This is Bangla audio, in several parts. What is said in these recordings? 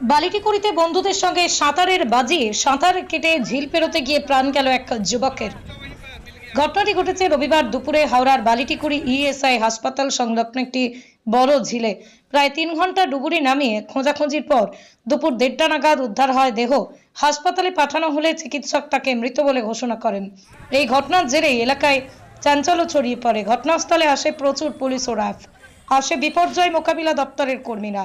বালিটিকুড়িতে বন্ধুদের সঙ্গে সাঁতারের বাজি, সাঁতার কেটে ঝিল পেরোতে গিয়ে প্রাণ গেল এক যুবকের। ঘটনাটি ঘটেছে রবিবার দুপুরে হাওড়ার বালিটিকুড়ি ইএসআই হাসপাতাল সংলগ্ন একটি বড় ঝিলে। প্রায় তিন ঘণ্টা ডুবুরি নামিয়ে খোঁজাখুঁজির পর দুপুর দেড়টা নাগাদ উদ্ধার হয় দেহ। হাসপাতালে পাঠানো হলে চিকিৎসক তাকে মৃত বলে ঘোষণা করেন। এই ঘটনার জেরেই এলাকায় চাঞ্চল্য ছড়িয়ে পড়ে। ঘটনাস্থলে আসে প্রচুর পুলিশ ও র্যাফ আসে বিপর্যয় মোকাবিলা দপ্তরের কর্মীরা।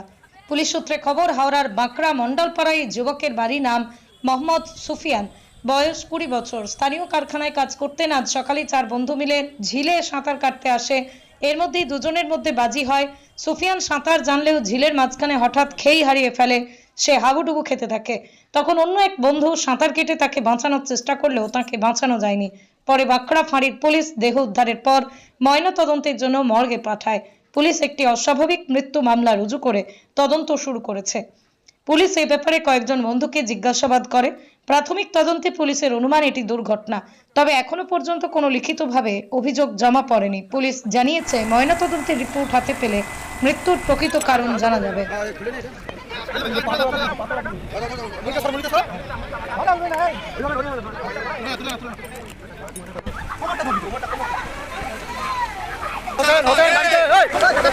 পুলিশ সূত্রে খবর, হাওড়ার বাঁকড়া মণ্ডলপাড়ায় যুবকের বাড়ি নাম মোহাম্মদ সুফিয়ান। বয়স কুড়ি বছর। স্থানীয় কারখানায় কাজ করতেন। আজ সকালে চার বন্ধু মিলে ঝিলে সাঁতার কাটতে আসে। এর মধ্যেই দুজনের মধ্যে বাজি হয়। সুফিয়ান সাঁতার জানলেও ঝিলের মাঝখানে হঠাৎ খেই হারিয়ে ফেলে। সে হাবুডুবু খেতে থাকে। তখন অন্য এক বন্ধু সাঁতার কেটে তাকে বাঁচানোর চেষ্টা করলেও তাকে বাঁচানো যায়নি। পরে বাঁকড়া ফাঁড়ির পুলিশ দেহ উদ্ধারের পর ময়নাতদন্তের জন্য মর্গে পাঠায়। পুলিশ একটি অস্বাভাবিক মৃত্যু মামলা রুজু করে তদন্ত শুরু করেছে। পুলিশ এই ব্যাপারে কয়েকজন বন্ধুকে জিজ্ঞাসাবাদ করে। প্রাথমিক তদন্তে পুলিশের অনুমান এটি দুর্ঘটনা, তবে এখনও পর্যন্ত কোনো লিখিতভাবে অভিযোগ জমা পড়েনি। পুলিশ জানিয়েছে, ময়নাতদন্তের রিপোর্ট হাতে পেলে মৃত্যুর প্রকৃত কারণ জানা যাবে।